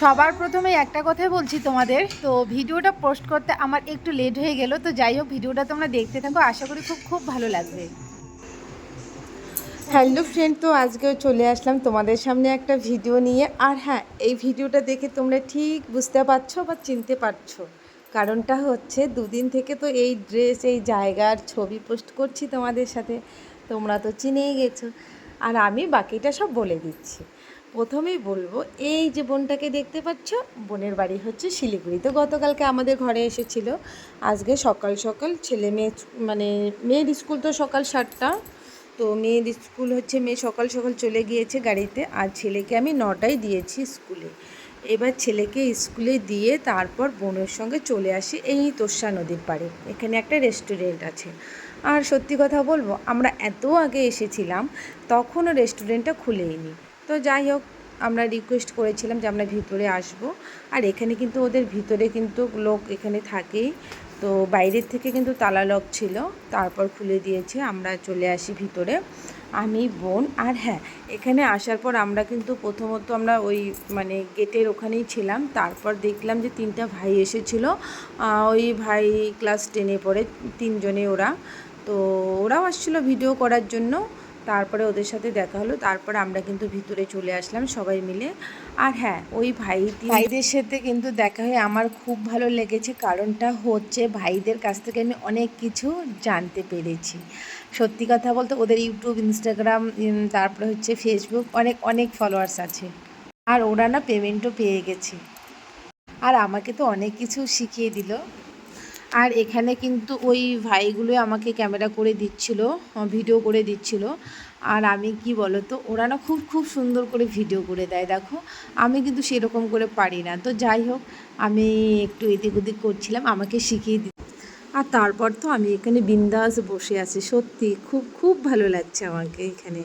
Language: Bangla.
সবার প্রথমে একটা কথাই বলছি তোমাদের। তো ভিডিওটা পোস্ট করতে আমার একটু লেট হয়ে গেল, তো যাই হোক, ভিডিওটা তোমরা দেখতে থাকো। আশা করি খুব খুব ভালো লাগবে। হ্যালো ফ্রেন্ড তো আজকেও চলে আসলাম তোমাদের সামনে একটা ভিডিও নিয়ে। আর হ্যাঁ এই ভিডিওটা দেখে তোমরা ঠিক বুঝতে পারছ বা চিনতে পারছ। কারণটা হচ্ছে দুদিন থেকে তো এই ড্রেস এই জায়গার ছবি পোস্ট করছি তোমাদের সাথে। তোমরা তো চিনেই গেছো। আর আমি বাকিটা সব বলে দিচ্ছি। প্রথমেই বলব, এই যে বোনটাকে দেখতে পাচ্ছ, বোনের বাড়ি হচ্ছে শিলিগুড়ি। তো গতকালকে আমাদের ঘরে এসেছিল। আজকে সকাল সকাল ছেলে মেয়ে মানে মেয়ের স্কুল তো সকাল সাতটা, তো মেয়ের স্কুল হচ্ছে মেয়ে সকাল সকাল চলে গিয়েছে গাড়িতে, আর ছেলেকে আমি নটায় দিয়েছি স্কুলে। এবার ছেলেকে স্কুলে দিয়ে তারপর বোনের সঙ্গে চলে আসি এই তোষা নদীর পাড়ে। এখানে একটা রেস্টুরেন্ট আছে। আর সত্যি কথা বলব, আমরা এত আগে এসেছিলাম, তখনও রেস্টুরেন্টটা খুলেইনি। তো যাই হোক, আমরা রিকোয়েস্ট করেছিলাম যে আমরা ভিতরে আসব। আর এখানে কিন্তু ওদের ভিতরে কিন্তু লোক এখানে থাকেই। তো বাইরের থেকে কিন্তু তালা লক ছিল। তারপর খুলে দিয়েছে। আমরা চলে আসি ভিতরে। আমি, বোন আর হ্যাঁ এখানে আসার পর আমরা কিন্তু প্রথমত আমরা ওই মানে গেটের ওখানেই ছিলাম। তারপর দেখলাম যে তিনটা ভাই এসেছিল। ওই ভাই ক্লাস টেনে পড়ে, তিনজনে ওরা। তো ওরাও আসছিল ভিডিও করার জন্য। তারপরে ওদের সাথে দেখা হলো, তারপরে আমরা কিন্তু ভিতরে চলে আসলাম সবাই মিলে। আর হ্যাঁ ওই ভাই ভাইদের সাথে কিন্তু দেখা হয়ে আমার খুব ভালো লেগেছে, কারণটা হচ্ছে ভাইদের কাছ থেকে আমি অনেক কিছু জানতে পেরেছি। সত্যি কথা বলতে ওদের ইউটিউব, ইনস্টাগ্রাম তারপরে হচ্ছে ফেসবুক অনেক অনেক ফলোয়ার্স আছে। আর ওরা না পেমেন্টও পেয়ে গেছে। আর আমাকে তো অনেক কিছু শিখিয়ে দিল। আর এখানে কিন্তু ওই ভাইগুলো আমাকে ক্যামেরা করে দিচ্ছিল ভিডিও করে দিচ্ছিল। আর আমি কি বলো তো ওরা না খুব খুব সুন্দর করে ভিডিও করে দেয়, দেখো। আমি কিন্তু সেরকম করে পারি না। তো যাই হোক, আমি একটু এদিক ওদিক করছিলাম, আমাকে শিখিয়ে দি আর তারপর তো আমি এখানে বিন্দাস বসে আছি, সত্যি। খুব খুব ভালো লাগছে আমাকে এখানে।